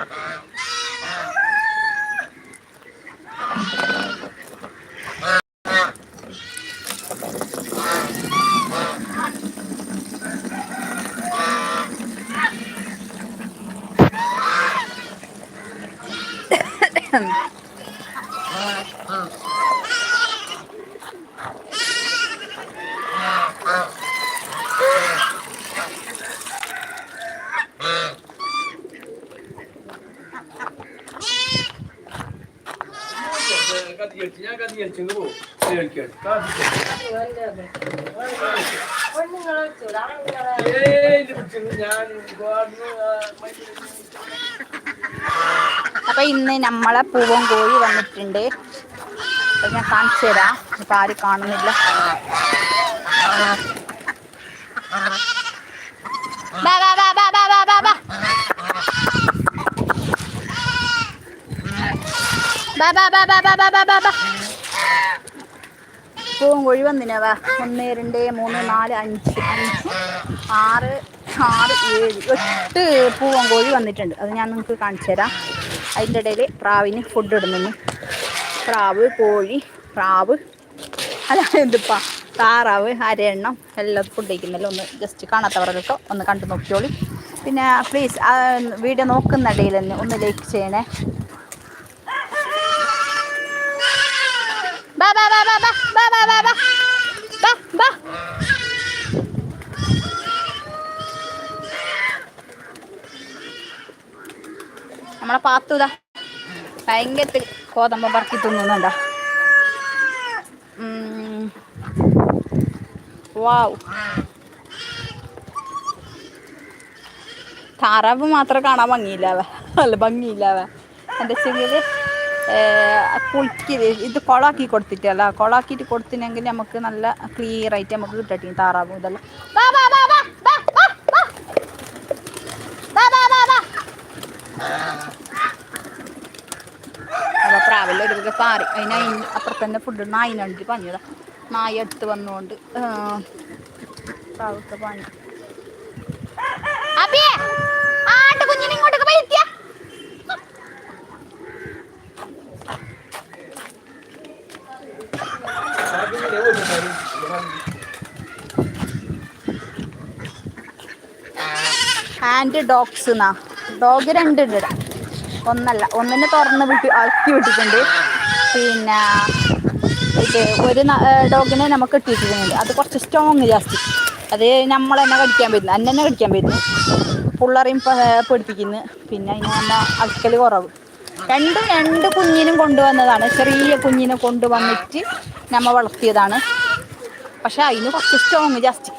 Bye-bye. അപ്പൊ ഇന്ന് നമ്മളെ പൂവൻ കോഴി വന്നിട്ടുണ്ട് അപ്പൊ ഞാൻ കാണിച്ചു തരാം ഇപ്പൊ ആരും കാണുന്നില്ല ബാ. കോഴി വന്നിനാ വാ ഒന്ന് രണ്ട് മൂന്ന് നാല് അഞ്ച് അഞ്ച് ആറ് ആറ് ഏഴ് എട്ട് പൂവൻ കോഴി വന്നിട്ടുണ്ട് അത് ഞാൻ നിങ്ങൾക്ക് കാണിച്ചു തരാം അതിന്റെ ഇടയിൽ പ്രാവിന് ഫുഡ് ഇടുന്നു പ്രാവ് കോഴി പ്രാവ് അല്ല എന്തിപ്പാ? താറാവ് അരയെണ്ണം എല്ലാം ഫുഡ് കഴിക്കുന്നല്ലോ ഒന്ന് ജസ്റ്റ് കാണാത്തവരൊക്കെ ഒന്ന് കണ്ടു നോക്കിയോളി പിന്നെ പ്ലീസ് വീഡിയോ നോക്കുന്ന ഇടയിൽ തന്നെ ഒന്ന് ലൈക്ക് ചെയ്യണേ. ബാ ബാ ബാ ബാ ബാ ബാ ബാ ബാ ബാ നമ്മളെ പാത്തുതാ ഭയങ്കരത്തിൽ കോതമ്പ പറക്കി തിന്നുന്നുണ്ടാ വാവ്. താറാവ് മാത്രം കാണാൻ ഭംഗിയില്ലാവ അല്ല ഭംഗിയില്ലാവ എന്താ വെച്ചെങ്കിൽ കുളിക്കൽ ഇത് കൊളാക്കി കൊടുത്തിട്ടല്ല. കൊളാക്കിയിട്ട് കൊടുത്തിനെങ്കിൽ നമുക്ക് നല്ല ക്ലിയർ ആയിട്ട് നമുക്ക് കിട്ടട്ടെ താറാവും ഇതെല്ലാം. അപ്പോൾ പ്രാവലിൽ ഒരു പാറി. അതിന് അതിന് അപ്പുറത്ത് തന്നെ ഫുഡ് നായിനുണ്ട് പഞ്ഞതാ. നായ എടുത്ത് വന്നുകൊണ്ട് പ്രാവത്തെ പഞ്ഞു. ആൻഡ് ഡോഗ്സ് എന്നാ ഡോഗ് രണ്ടുണ്ട് ഒന്നല്ല ഒന്നിനെ തുറന്ന് വിട്ടു. ആ ആക്കി വിട്ടിട്ടുണ്ട് പിന്നെ ഇത് ഒരു ഡോഗിനെ നമുക്ക് ഇട്ടിട്ടുണ്ട് അത് കുറച്ച് സ്ട്രോങ് ജാസ്തി. അത് നമ്മൾ തന്നെ കടിക്കാൻ പറ്റുന്നു അന്നെ തന്നെ കടിക്കാൻ പറ്റുന്നു പിള്ളേരെയും പഠിപ്പിക്കുന്നു പിന്നെ അതിന് നമ്മൾ അടുക്കൽ കുറവ്. രണ്ടും രണ്ട് കുഞ്ഞിനും കൊണ്ടുവന്നതാണ്. ചെറിയ കുഞ്ഞിനെ കൊണ്ടുവന്നിട്ട് നമ്മൾ വളർത്തിയതാണ്. പക്ഷെ അതിന് കുറച്ച് സ്ട്രോങ് ജാസ്തി.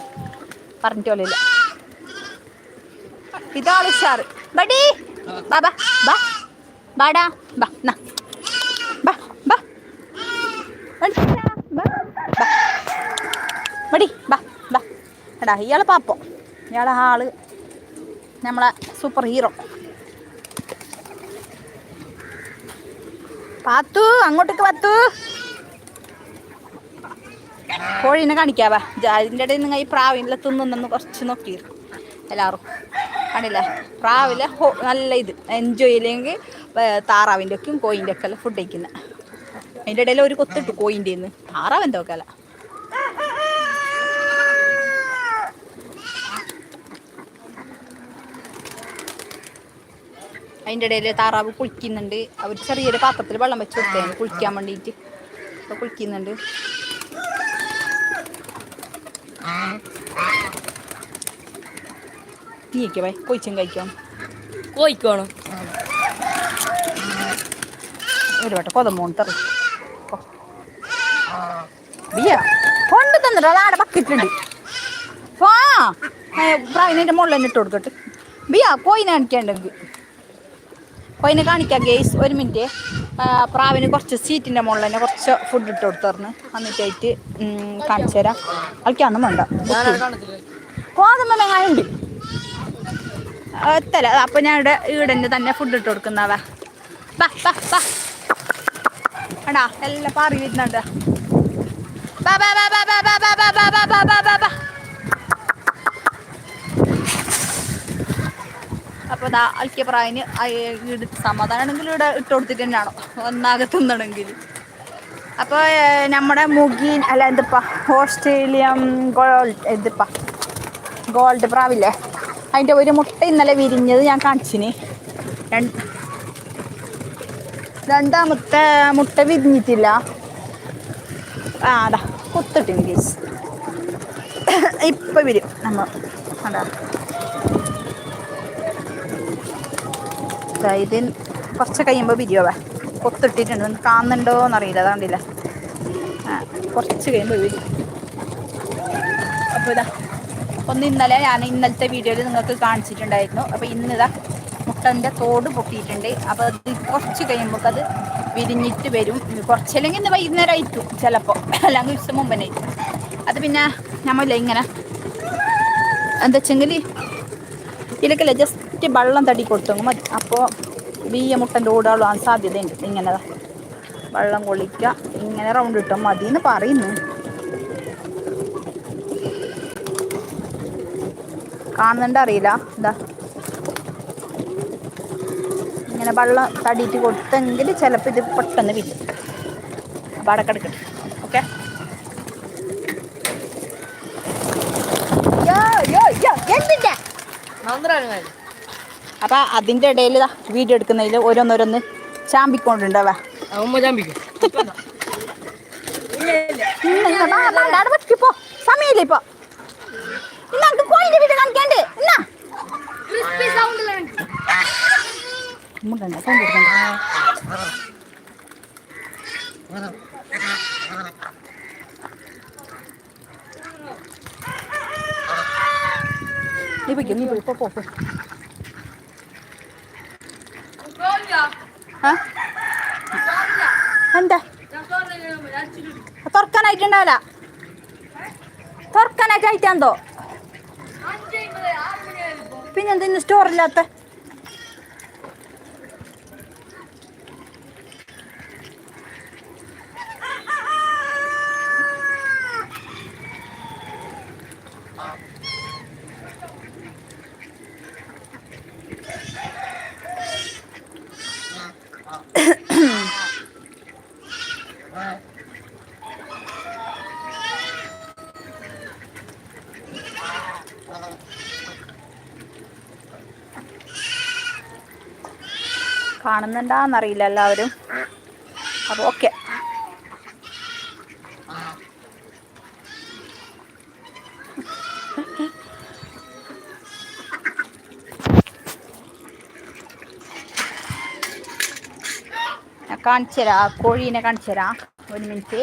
പറഞ്ഞിട്ട് പോലില്ല ഇതാണ് ഉഷാറ്. ബഡി ബാബാ ബാ. ബാടാ ബാ നാ. ബാ ബാ. മടി ബാ എടാ ഇയാളെ പാപ്പോ. ഇയാളെ ആൾ നമ്മളെ സൂപ്പർ ഹീറോ പാത്തു അങ്ങോട്ടേക്ക് പാത്തു. കോഴീനെ കാണിക്കാവാ. അതിന്റെ ഇടയിൽ നിങ്ങൾ ഈ പ്രാവിനെ തിന്നുന്നെന്ന് കുറച്ച് നോക്കിയിരുന്നു എല്ലാവരും കണ്ടില്ല പ്രാവിലെ നല്ല ഇത്. എൻജോയ് ചെയ്യില്ലെങ്കിൽ താറാവിന്റെ ഒക്കെയും കോയിന്റെ ഒക്കെ ഫുഡ് കഴിക്കുന്നത് അതിന്റെ ഇടയിൽ ഒരു കൊത്തിട്ടു കോയിന്റെ നിന്ന് താറാവിന്റെ ഒക്കെ അല്ല. അതിന്റെ ഇടയിൽ താറാവ് കുളിക്കുന്നുണ്ട്. അവർ ചെറിയൊരു പാത്രത്തിൽ വെള്ളം വെച്ച് കൊടുത്തേന് കുളിക്കാൻ വേണ്ടിയിട്ട് അപ്പോൾ കുളിക്കുന്നുണ്ട്. നീക്കേ ബൈ കൊയിച്ചും കഴിക്കാം? കോഴിക്കോണം ഒരു വട്ടം കൊതമോൺ തറി ബിയ കൊണ്ട് തന്നിട്ട് അതാടെ ബക്കറ്റുണ്ട് വാ പ്രാവിനെ മുകളിൽ തന്നെ ഇട്ട് കൊടുക്കട്ടെ. ബിയ കോയിനെ കാണിക്കണ്ടെങ്കിൽ കോയിനെ കാണിക്കാം ഗേസ് ഒരു മിനിറ്റ്. പ്രാവിന് കുറച്ച് സീറ്റിന്റെ മുകളിൽ തന്നെ കുറച്ച് ഫുഡ് ഇട്ട് കൊടുത്തറിന് എന്നിട്ടായിട്ട് കാണിച്ചു തരാം. കളിക്കാന്നും വേണ്ട. കോതമ്പ ഉണ്ട് എത്തല. അപ്പൊ ഞാൻ ഇവിടെ ഈടന്നെ തന്നെ ഫുഡ് ഇട്ട് കൊടുക്കുന്നവ പ ബാ ബാ കണ്ടാ എല്ലാം പാറി വരുന്നുണ്ട് അപ്പൊ ഇതാ അൽക്കിയപ്രായന് സമാധാനമാണെങ്കിൽ ഇവിടെ ഇട്ട് കൊടുത്തിട്ട് തന്നെയാണോ ഒന്നാകെ തിന്നണമെങ്കിൽ അപ്പോൾ നമ്മുടെ മുഗിൻ അല്ല എന്തിപ്പാ ഓസ്ട്രേലിയൻ ഗോൾഡ് എന്തിപ്പാ ഗോൾഡ് പ്രാവില്ലേ അതിന്റെ ഒരു മുട്ട ഇന്നലെ വിരിഞ്ഞത് ഞാൻ കാണിച്ചിന് രണ്ട് രണ്ടാമത്തെ മുട്ട വിരിഞ്ഞിട്ടില്ല. ആടാ അതാ കുത്തിട്ടിന് കേസ് ഇപ്പം വരും നമ്മൾ. അതാ. ഇത് കുറച്ച് കഴിയുമ്പോൾ വിരിയോവേ കൊത്തിട്ടിട്ടുണ്ട്. കാണുന്നുണ്ടോ എന്നറിയില്ല അതാണ്ടില്ല. കുറച്ച് കഴിയുമ്പോൾ വരും അപ്പോൾ ഇതാ ഒന്ന് ഇന്നലെ ഞാൻ ഇന്നലത്തെ വീഡിയോയിൽ നിങ്ങൾക്ക് കാണിച്ചിട്ടുണ്ടായിരുന്നു. അപ്പോൾ ഇന്നിതാ മുട്ടന്റെ തോട് പൊട്ടിയിട്ടുണ്ട്. അപ്പോൾ അത് കുറച്ച് കഴിയുമ്പോൾ അത് വിരിഞ്ഞിട്ട് വരും. കുറച്ചല്ലെങ്കിൽ ഇന്ന് വൈകുന്നേരം ആയിരിക്കും ചിലപ്പോൾ. അല്ലെങ്കിൽ ദിവസം മുമ്പ് തന്നെ അത് പിന്നെ നമ്മളില്ല ഇങ്ങനെ എന്താ വെച്ചെങ്കിൽ ഇതിലേക്കല്ലേ ജസ്റ്റ് വെള്ളം തടി കൊടുത്തു മതി അപ്പോൾ വീയ മുട്ടന്റെ ഓടാളാൻ സാധ്യതയുണ്ട്. ഇങ്ങനെ വെള്ളം കൊള്ളിക്കുക. ഇങ്ങനെ റൗണ്ട് ഇട്ടാൽ മതി എന്ന് പറയുന്നു. കാണുന്നുണ്ട് അറിയില്ല. എന്താ ഇങ്ങനെ വെള്ളം തടിയിട്ട് കൊടുത്തെങ്കിൽ ചിലപ്പോൾ ഇത് പെട്ടെന്ന് വിരിയും അപ്പോൾ അടക്കെടുക്കട്ടെ കിടക്കട്ടെ ഓക്കെ? അപ്പൊ അതിന്റെ ഇടയിൽ വീഡിയോ എടുക്കുന്നതിൽ ഓരോന്നോരോന്ന് ചാമ്പിക്കൊണ്ടുണ്ടാവേ ഉമ്മ ചാമ്പിക്കും. പോ സമയമില്ല ഇപ്പൊ ഇന്നാ കോയിന്റെ വീഡിയോ കാണിക്കാണ്ട്. എന്നാ? സൗണ്ട് എടുക്കണ്ട നീ പോയിക്കോ നീ പോയി പോ പോ? എന്താ തുറക്കാനായിട്ടുണ്ടാവില്ല തുറക്കാനായിട്ടായിട്ടെന്തോ പിന്നെന്താ ഇന്ന് സ്റ്റോറില്ലാത്ത കാണുന്നുണ്ടാന്നറിയില്ല എല്ലാവരും. അപ്പോൾ ഓക്കെ. കാണിച്ചു തരാം. കോഴീനെ കാണിച്ചു ഒരു മിനിറ്റ്.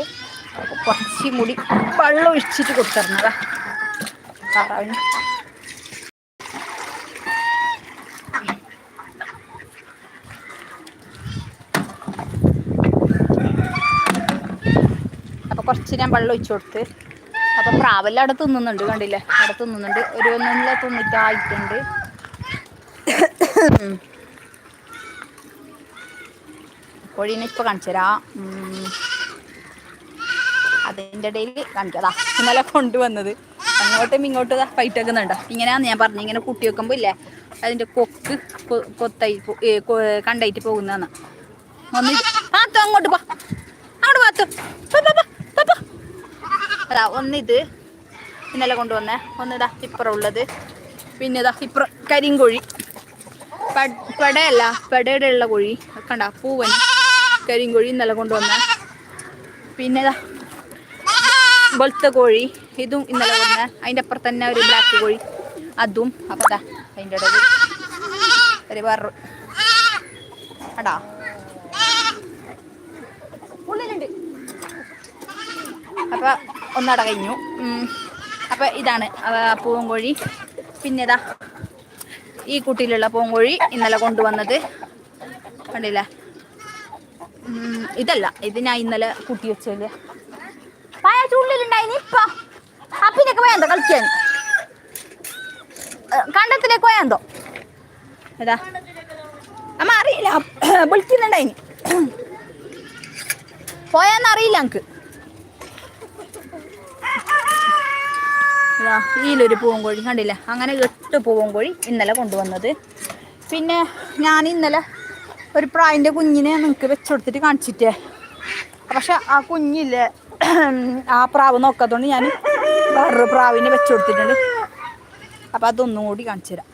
കുറച്ചും കൂടി വെള്ളം ഒഴിച്ചിട്ട് കൊടുത്തിരുന്നതാ. താറാവിന് കുറച്ച് ഞാൻ വെള്ളം ഒഴിച്ചു കൊടുത്ത്. അപ്പോൾ പ്രാവെല്ലാം അവിടെ തിന്നുന്നുണ്ട് കണ്ടില്ലേ? അവിടെ തിന്നുന്നുണ്ട്. ഒരു ഒന്നുള്ള തിന്നിട്ടായിട്ടുണ്ട് കോഴീനെ ഇപ്പോൾ കാണിച്ചു തരാം. അതിന്റെ ഇടയിൽ കാണിക്കാതാ ഇന്നലെ കൊണ്ടുവന്നത്. അങ്ങോട്ടും ഇങ്ങോട്ടും ഫൈറ്റ് ആക്കുന്നുണ്ടോ ഇങ്ങനെയാന്ന് ഞാൻ പറഞ്ഞു. ഇങ്ങനെ കുട്ടി വെക്കുമ്പോൾ ഇല്ലേ അതിന്റെ കൊക്ക് കൊത്തായി കണ്ടായിട്ട് പോകുന്നതാണ്. ഒന്ന് അങ്ങോട്ട് പോ അങ്ങോട്ട് പോ. അതാ ഒന്നിത്. ഇന്നലെ കൊണ്ടുവന്നേ. ഒന്നിതാ ഇപ്പുറം ഉള്ളത് പിന്നെ ഇതാ ഇപ്പുറം കരിങ്കോഴി. പടയല്ല പടയുടെ ഉള്ള കോഴി കണ്ട പൂവൻ കരിങ്കോഴി ഇന്നലെ കൊണ്ടുവന്നേ. പിന്നെ ഇതാ വെളുത്ത കോഴി. ഇതും ഇന്നലെ വന്ന അതിന്റെ അപ്പുറം തന്നെ ഒരു ബ്ലാക്ക് കോഴി. അതും അപ്പം അതാ അതിന്റെ ഇടയിൽ ഒരു വേറൊരു അടാ അപ്പം ഒന്നട കഴിഞ്ഞു അപ്പൊ ഇതാണ് പൂവൻകോഴി. പിന്നെ ഇതാ ഈ കുട്ടിയിലുള്ള പൂവൻകോഴി ഇന്നലെ കൊണ്ടുവന്നത്. കണ്ടില്ല? ഇതല്ല ഇത് ഞാൻ ഇന്നലെ കുട്ടി വെച്ചല്ലേ പായ ചുള്ളിലുണ്ടായിന് ഇപ്പൊ. അപ്പിനൊക്കെ വേണ്ടോ കളിക്കാൻ? കണ്ടത്തിലേക്ക് പോയാന്തോ ഏതാ അമ്മ അറിയില്ല. വിളിക്കുന്നുണ്ടായിന് പോയാന്ന് അറിയില്ല എനിക്ക് ഇതിലൊരു പൂവൻ കോഴി കണ്ടില്ല? അങ്ങനെ എട്ട് പൂവൻ കോഴി ഇന്നലെ കൊണ്ടുവന്നത്. പിന്നെ ഞാൻ ഇന്നലെ ഒരു പ്രായന്റെ കുഞ്ഞിനെ നിങ്ങൾക്ക് വെച്ചുകൊടുത്തിട്ട് കാണിച്ചിട്ടേ. പക്ഷെ ആ കുഞ്ഞില്ലേ ആ പ്രാവ് നോക്കാത്തതുകൊണ്ട് ഞാൻ വേറൊരു പ്രാവിനെ വെച്ചുകൊടുത്തിട്ടുണ്ട് അപ്പം അതൊന്നും കൂടി കാണിച്ചു തരാം.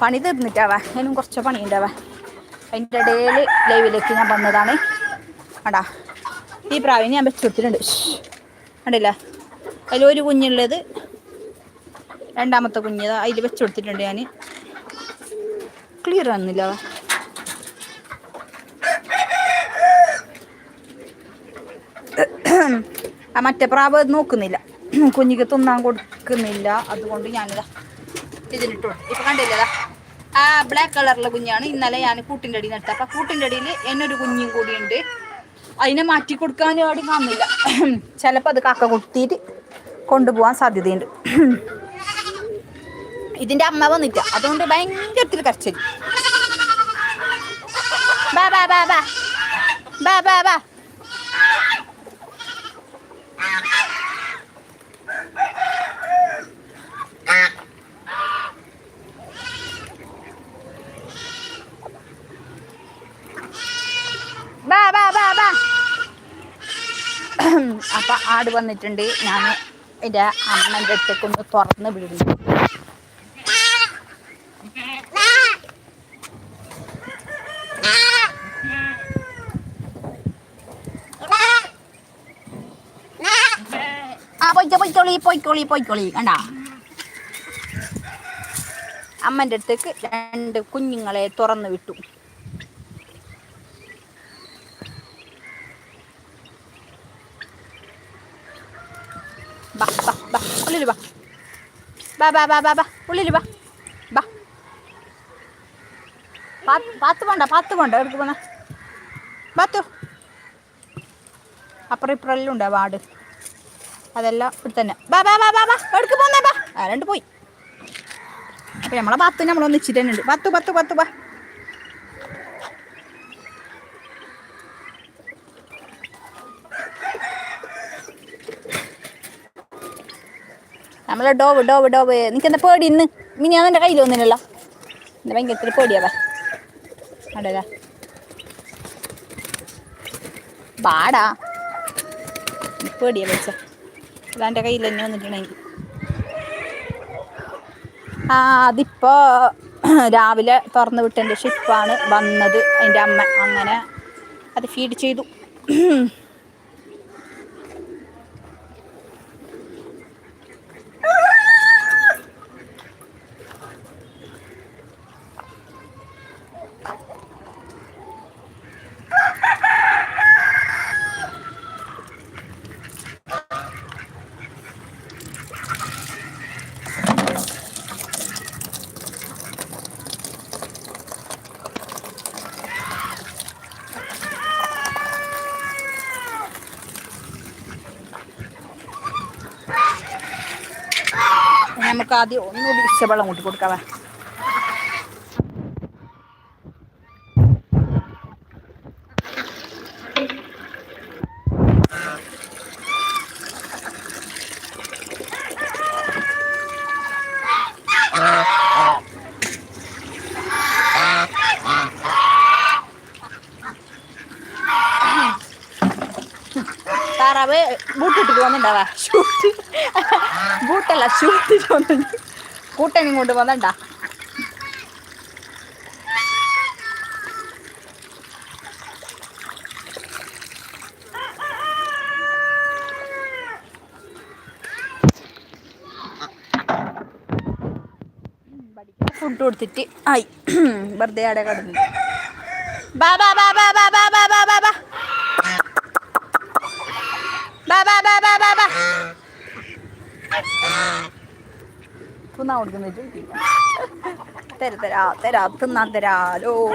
പണി തീർന്നിട്ടാവാ. അതിനും കുറച്ച് പണിയുണ്ടാവാ. അതിന്റെ ഇടയിൽ ലൈവിലേക്ക് ഞാൻ വന്നതാണ്. അടാ ഈ പ്രാവിനെ ഞാൻ വെച്ചുകൊടുത്തിട്ടുണ്ട് കണ്ടില്ല. അതിലൊരു കുഞ്ഞുള്ളത്. രണ്ടാമത്തെ കുഞ്ഞ് അതിൽ വെച്ച് കൊടുത്തിട്ടുണ്ട് ഞാൻ ക്ലിയർ ആവുന്നില്ല. ആ മറ്റേ പ്രാവ് നോക്കുന്നില്ല. കുഞ്ഞിക്ക് തിന്നാൻ കൊടുക്കുന്നില്ല. അതുകൊണ്ട് ഞാനിതാ ഇതിലിട്ടു ഇപ്പൊ കണ്ടില്ലതാ ആ ബ്ലാക്ക് കളറിലെ കുഞ്ഞാണ്. ഇന്നലെ ഞാൻ കൂട്ടിന്റെ അടിയിൽ നിന്നെടുത്തത് അപ്പൊ കൂട്ടിന്റെ അടിയിൽ എന്നൊരു കുഞ്ഞും കൂടിയുണ്ട് അതിനെ മാറ്റി കൊടുക്കാൻ അവിടെ കാണുന്നില്ല ചിലപ്പോൾ അത് കാക്ക കൊത്തിയിട്ട് കൊണ്ടുപോകാൻ സാധ്യതയുണ്ട്. ഇതിന്റെ അമ്മ വന്നില്ല അതുകൊണ്ട് ഭയങ്കരത്തിൽ കരച്ചിൽ ബാ ബാ ബാ ബാ. ബാ ബാ ബാ. ബാ ബാ ബാ ബാ. അപ്പൊ ആട് വന്നിട്ടുണ്ട്. ഞാൻ എന്റെ അമ്മന്റെ അടുത്തേക്ക് ഒന്ന് തുറന്ന് വിടുന്നു. ആ പോയിക്കോ പോയിക്കോളി പോയിക്കോളി പോയിക്കോളി. കണ്ട? അമ്മന്റെ അടുത്തേക്ക് രണ്ട് കുഞ്ഞുങ്ങളെ തുറന്നു വിട്ടു ബാ ബാ ബാ ഉള്ളിൽ ബാ ബാ ബാ ബാ ബാ ബാ. ഉള്ളിൽ ബാ. ബാ. പാത്ത് പോണ്ട പാത്ത് പോണ്ട എടുക്ക് പോണ. പാത്തു. അപ്പുറം ഇപ്പുറമെല്ലാം വാർഡ്. അതെല്ലാം ഇവിടെ തന്നെ. ബാ ബാ ബാ ബാ ബാ. എടുക്ക് പോന്നേ ബാ. രണ്ട് പോയി. അപ്പം നമ്മളെ പത്ത് നമ്മളൊന്ന് ഇച്ചിരി തന്നെ ഉണ്ട്. പത്ത് പത്ത് പത്ത് ബാ നമ്മളെ ഡോവ് ഡോവ് ഡോവ്. എന്താ പേടി ഇന്ന്? മിനി അതെന്റെ കയ്യിൽ ഒന്നിനല്ല എന്നെ ഭയങ്കര ഇത്തിരി പേടിയാവാ അടരാ പാടാ പേടിയാ വെച്ച അതാന്റെ കയ്യിൽ തന്നെ വന്നിട്ടുണ്ടെങ്കിൽ. ആ അതിപ്പോൾ രാവിലെ തുറന്ന് വിട്ടതിന്റെ ഷിപ്പാണ് വന്നത്. അതിന്റെ അമ്മ അങ്ങനെ അത് ഫീഡ് ചെയ്തു. ആദ്യം ഒന്നുകൂടി ഇഷ്ടവെള്ളം കൂട്ടി കൊടുക്കാവേ ബൂട്ടല്ല ഷൂട്ടിട്ട് പോകുന്നുണ്ട് കൂട്ടനും കൊണ്ട് വന്നണ്ട ഫുഡ് കൊടുത്തിട്ട് ആയി വെറുതെ അവിടെ കിടന്നു ബാ ബാ ബാ ബാ ബാ ബാ ബാ ബാ ബാ ബാ ബാ ബാ ബാ ബാ ബാ ബാ Πού να ορδούμε Τέρα, τέρα, τέρα, πού να τέρα, λου.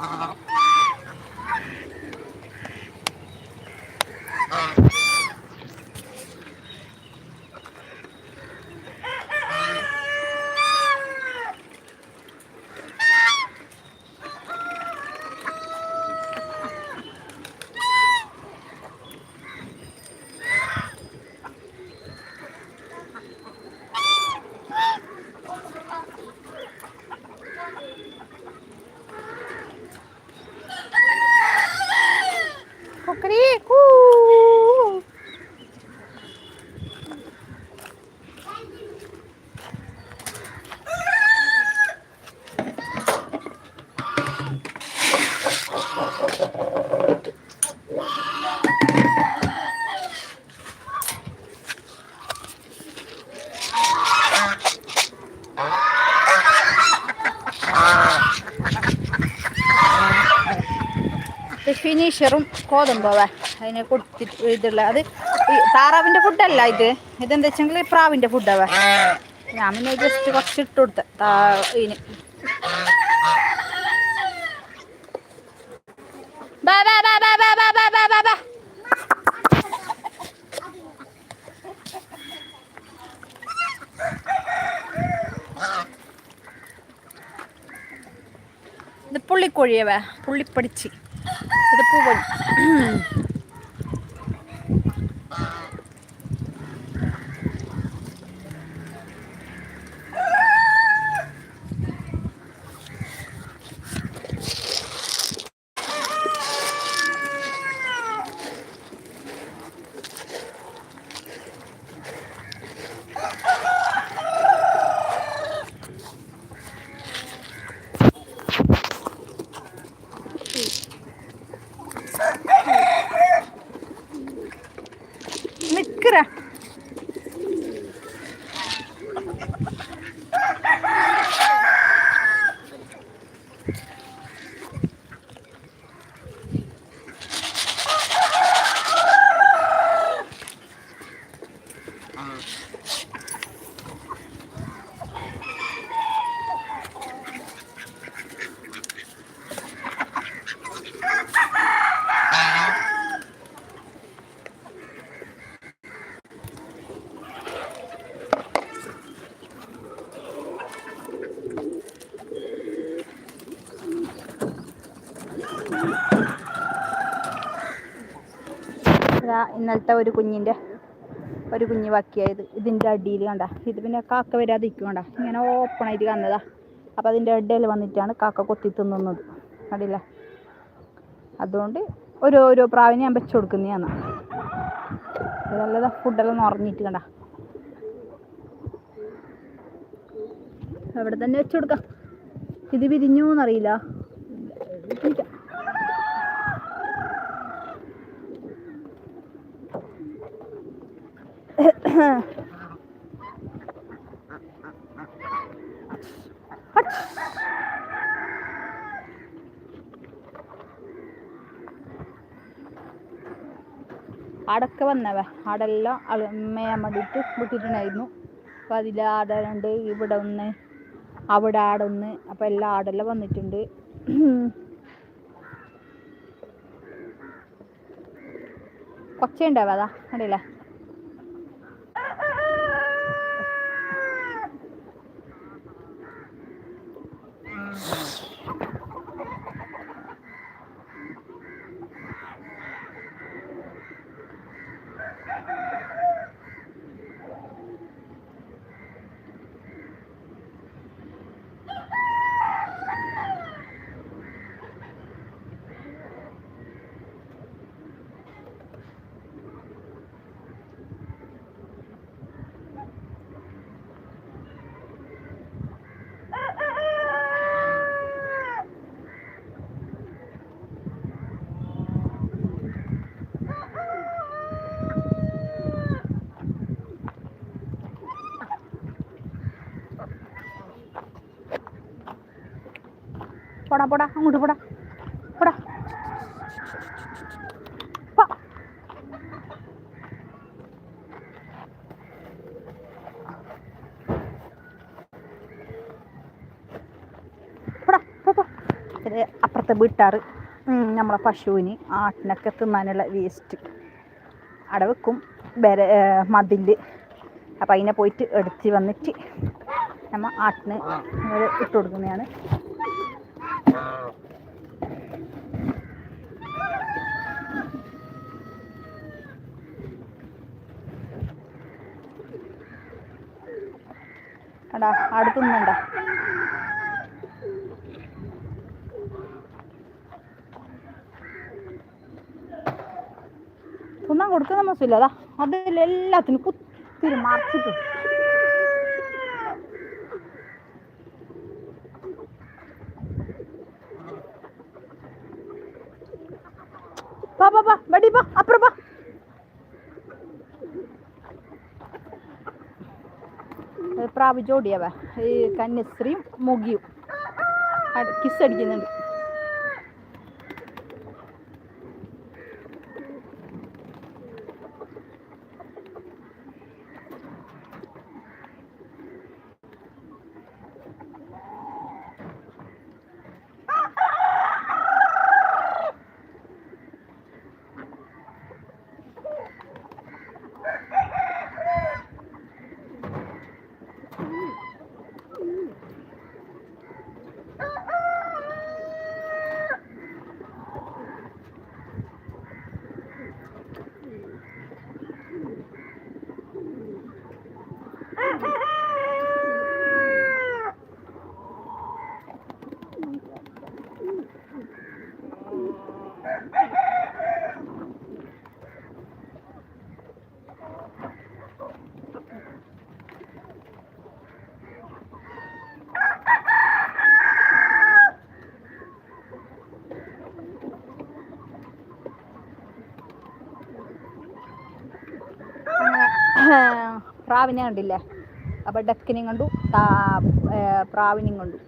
Ah. ഫിനിഷറും കോതമ്പാവ അതിനെ കൊടുത്തിട്ട് ഇതുള്ള അത് താറാവിന്റെ ഫുഡല്ല ഇത്. ഇതെന്താ വെച്ചെങ്കിൽ പ്രാവിന്റെ ഫുഡാവ ഞാൻ പിന്നെ ജസ്റ്റ് കുറച്ച് ഇട്ട് കൊടുത്ത. ഇതിന് ഇത് പുള്ളിക്കോഴിയവ പുള്ളിപ്പടിച്ച് 这个 ഇന്നലത്തെ ഒരു കുഞ്ഞിന്റെ ഒരു കുഞ്ഞ് ബാക്കിയായത് ഇതിന്റെ അടിയിൽ കണ്ട. ഇത് പിന്നെ കാക്ക വരാതിരിക്കും കണ്ട. ഇങ്ങനെ ഓപ്പൺ ആയിട്ട് കന്നതാ. അപ്പോൾ അതിന്റെ ഇടയിൽ വന്നിട്ടാണ് കാക്ക കൊത്തി തിന്നുന്നത്. കണ്ടില്ല? അതുകൊണ്ട് ഓരോ ഓരോ പ്രാവിനെ ഞാൻ വെച്ച് കൊടുക്കുന്നതാണ് നല്ലതാ ഫുഡെല്ലാം നിറഞ്ഞിട്ട് കണ്ട. അവിടെ തന്നെ വെച്ച് കൊടുക്കാം. ഇത് വിരിഞ്ഞു എന്നറിയില്ല ആടൊക്കെ വന്നവ. അടെല്ലാം മേയാൻ വേണ്ടിയിട്ട് വിട്ടിട്ടുണ്ടായിരുന്നു അപ്പം അതിൽ ആടുണ്ട് ഇവിടെ ഒന്ന് അവിടെ ആടൊന്ന് അപ്പം എല്ലാ ആടെല്ലാം വന്നിട്ടുണ്ട്. കൊച്ചയുണ്ടാവ അതാ കണ്ടില്ലേ? പോടാ പോടാ അങ്ങോട്ട് പോടാ പോടാ. അപ്പുറത്തെ വീട്ടാറ്. നമ്മളെ പശുവിന് ആട്ടിനൊക്കെ തിന്നാനുള്ള വേസ്റ്റ് അവിടെ വെക്കും ബര മതിൽ അപ്പം അതിനെ പോയിട്ട് എടുത്ത് വന്നിട്ട് നമ്മൾ ആട്ടിന് ഇട്ട് കൊടുക്കുന്നതാണ്. എടാ അടുത്ത് നിന്നണ്ട കൊടുക്കുന്ന മനസ്സില്ല അതാ അതിൽ എല്ലാത്തിനും കുത്തിരി മറിച്ചിട്ട്. പാ പാ പാ ബടി പാ അപ്പുറം പാ പ്രാവ് ജോഡിയവ. ഈ കന്യശ്രീയും മുഖിയും. കിസ് അടിക്കുന്നുണ്ട്. പ്രാവിനെ കണ്ടില്ലേ? അപ്പോൾ ഡക്കിനെയും കണ്ടു പ്രാവിനെയും കണ്ടു.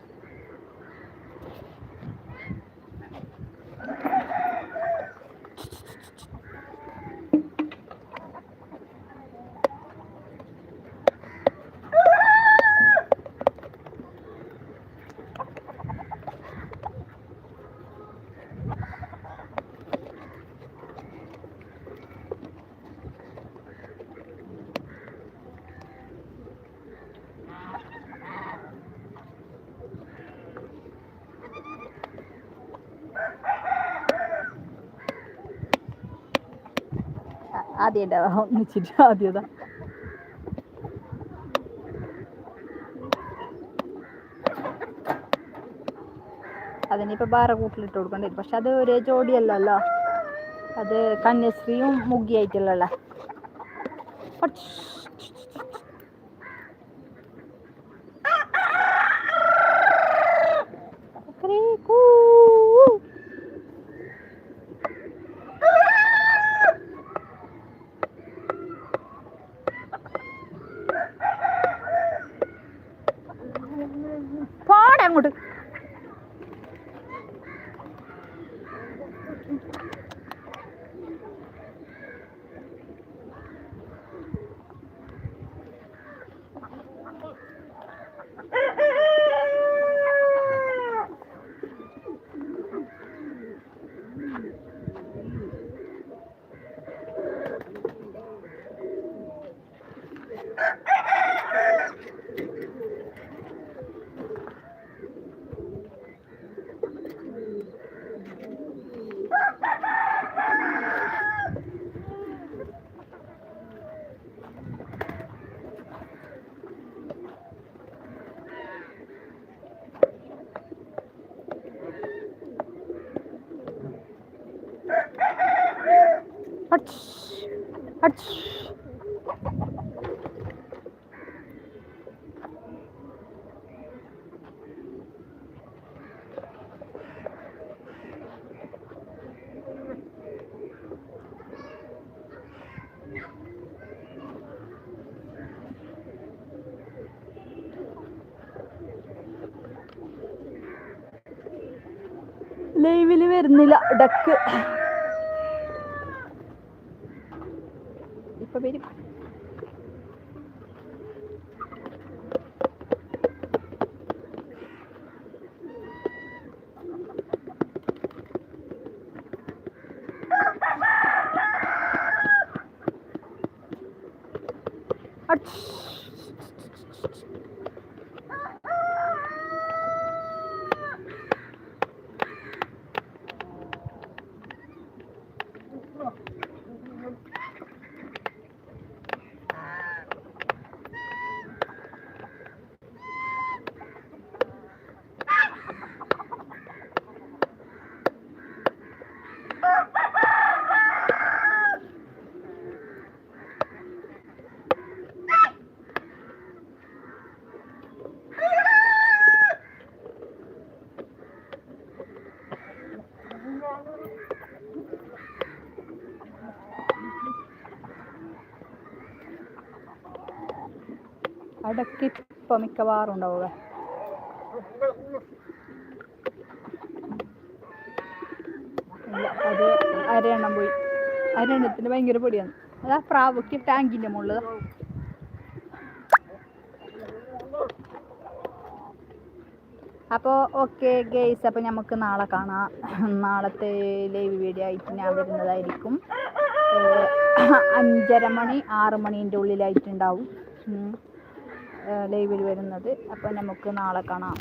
ആദ്യം ഒന്നിച്ചിട്ട് ആദ്യതാ. അതിനിപ്പോൾ വേറെ കൂട്ടിലിട്ട് കൊടുക്കേണ്ടി പക്ഷെ അത് ഒരേ ജോഡിയല്ലല്ലോ. അത് കന്യാസ്ത്രീയും മുഗ്ഗിയായിട്ടുള്ളല്ലേ? പോടെ അങ്ങോട്ട് അച്ച് ലൈവിൽ വരുന്നില്ല. ഡക്ക് ഇപ്പൊ വരും അച്ച്. അടക്കി ഇപ്പം മിക്കവാറും ഉണ്ടാവുക. അത് അരയെണ്ണം പോയി. അരയെണ്ണത്തിന് ഭയങ്കര പൊടിയാണ്. അതാ പ്രാവയ്ക്ക് ടാങ്കിന്റെ മുകളിൽ അപ്പോൾ ഓക്കെ ഗെയ്സ് അപ്പോൾ നമുക്ക് നാളെ കാണാം. നാളത്തെ ലൈവ് വീഡിയോ ആയിട്ട് ഞാൻ വരുന്നതായിരിക്കും. അഞ്ചര മണി ആറ് മണീന്റെ ഉള്ളിലായിട്ടുണ്ടാവും. ലൈവിൽ വരുന്നത്. അപ്പോൾ നമുക്ക് നാളെ കാണാം.